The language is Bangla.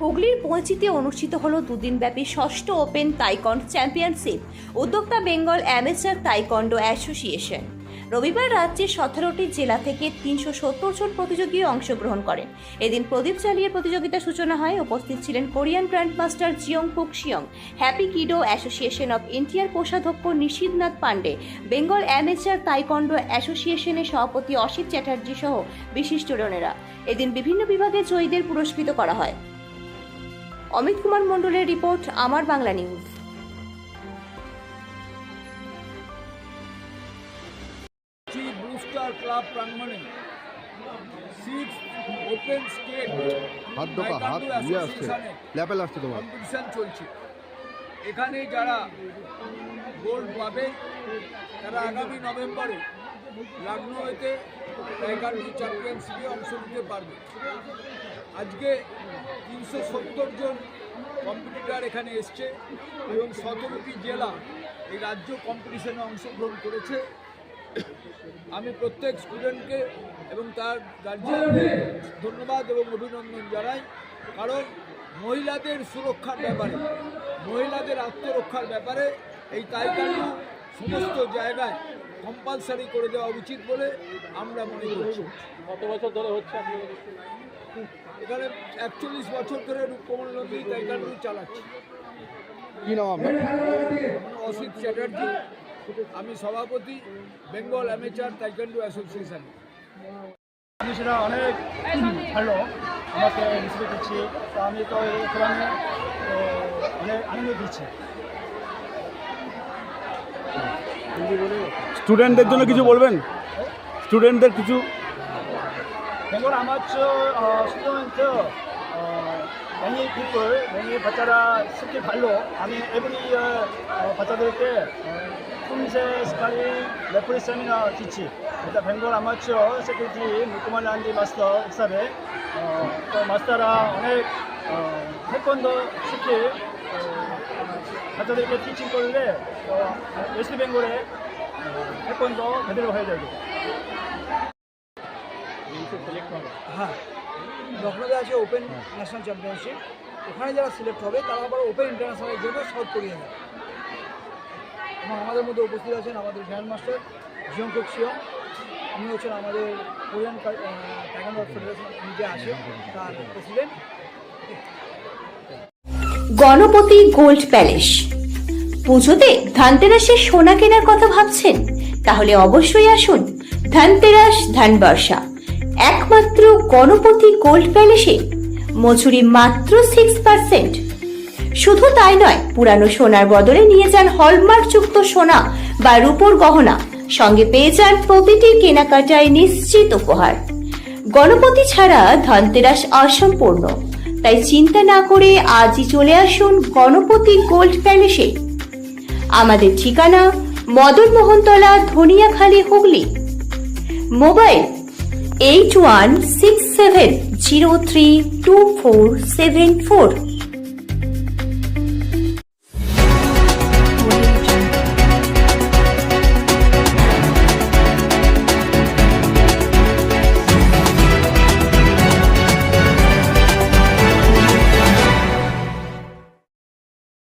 হুগলির পঁচিতে অনুষ্ঠিত হল দুদিনব্যাপী ষষ্ঠ ওপেন তাইকন্ড চ্যাম্পিয়নশিপ। উদ্যোক্তা বেঙ্গল অ্যামেচার তাইকন্ডো অ্যাসোসিয়েশন। রবিবার রাজ্যের সতেরোটি জেলা থেকে তিনশো সত্তর জন প্রতিযোগী অংশগ্রহণ করেন। এদিন প্রদীপ চালিয়ে প্রতিযোগিতার সূচনা হয়। উপস্থিত ছিলেন Korean grandmaster Jiyong Kook Shiyong hapkido association of ইন্ডিয়ার কোষাধ্যক্ষ Nishithnath Pandey Bengal amateur taekwondo অ্যাসোসিয়েশনের সভাপতি অসিত চ্যাটার্জি সহ বিশিষ্ট বিশিষ্টজনেরা এদিন বিভিন্ন বিভাগে জয়ীদের পুরস্কৃত করা হয়। অমিত কুমার মণ্ডলের রিপোর্ট আমার বাংলা নিউজ। ক্লাব প্রাঙ্গণে সিক্স ওপেন স্টেট হাত দোকা হাত আসছে। ল্যাপেল আসছে তোমার। কম্পিটিশন চলছে। এখানে যারা গোল্ড পাবে তারা আগামী নভেম্বরে লখনৌতে টাইগান্ডু চ্যাম্পিয়নশিপে অংশ নিতে পারবে। আজকে তিনশো সত্তর জন কম্পিটিটার এখানে এসছে এবং সতেরোটি জেলা এই রাজ্য কম্পিটিশনে অংশগ্রহণ করেছে। আমি প্রত্যেক স্টুডেন্টকে এবং তার গার্জিয়ানকে ধন্যবাদ এবং অভিনন্দন জানাই। কারণ মহিলাদের সুরক্ষার ব্যাপারে, মহিলাদের আত্মরক্ষার ব্যাপারে এই তাইকান্ডু সমস্ত জায়গায় কম্পালসারি করে দেওয়া উচিত বলে আমরা মনে করছি। কত বছর ধরে হচ্ছে এখানে একচল্লিশ বছর ধরে রূপকমল নদী তাইকান্ডু চালাচ্ছি। কি নাম আপনার? অসিত চ্যাটার্জি আমি সভাপতি বেঙ্গল অ্যামেচার তাইকান্ডু অ্যাসোসিয়েশন। সেটা অনেক ভালো আমাকে রিসিভ করছি। তো আমি তো এখানে তো অনেক আনন্দ দিচ্ছি। স্টুডেন্টদের জন্য কিছু বলবেন স্টুডেন্টদের কিছু বেঙ্গল আমার স্টুডেন্ট many people, many বাচ্চারা শিখতে ভালো আমি এভরি বাচ্চাদেরকে ফুলসে স্কালি রেফারি সেমিনার দিচ্ছি এটা বেঙ্গল আমার সেক্রেটারি মুকুমার নান্দি মাস্টার হিসাবে আহ, তো মাস্টাররা অনেক 태권도 শিখে আহ, বাচ্চাদেরকে টিচিং করলে ওয়েস্ট বেঙ্গলে 태권도 제대로 হয়ে যাবে হ্যাঁ লখনৌতে আছে ওপেন ন্যাশনাল চ্যাম্পিয়নশিপ ওখানে যারা সিলেক্ট হবে তারা আবার ওপেন ইন্টারন্যাশনালের জন্য সাউথ কোরিয়া যাবে এবং আমাদের মধ্যে উপস্থিত আছেন আমাদের গ্র্যান্ড মাস্টার জিয়ংকুক শিয়ং উনি হচ্ছেন আমাদের কোরিয়ান টাইগান্ডো ফেডারেশন নিজে আছে তার প্রেসিডেন্ট গণপতি গোল্ড প্যালেস। পুজোতে ধানতেরাসের সোনা কেনার কথা ভাবছেন? তাহলে অবশ্যই আসুন। ধানতেরাস ধানবর্ষা। একমাত্র গণপতি গোল্ড প্যালেসে মজুরি মাত্র সিক্স পার্সেন্ট শুধু তাই নয়, পুরানো সোনার বদলে নিয়ে যান হলমার্কযুক্ত সোনা বা রূপোর গহনা। সঙ্গে পেয়ে যান প্রতিটি কেনাকাটায় নিশ্চিত উপহার। গণপতি ছাড়া ধনতেরাস অসম্পূর্ণ। তাই চিন্তা না করে আজই চলে আসুন গণপতি গোল্ড প্যালেসে। আমাদের ঠিকানা Madan Mohantala Dhaniakhali Hooghly. Mobile eight one six seven zero three two four seven four.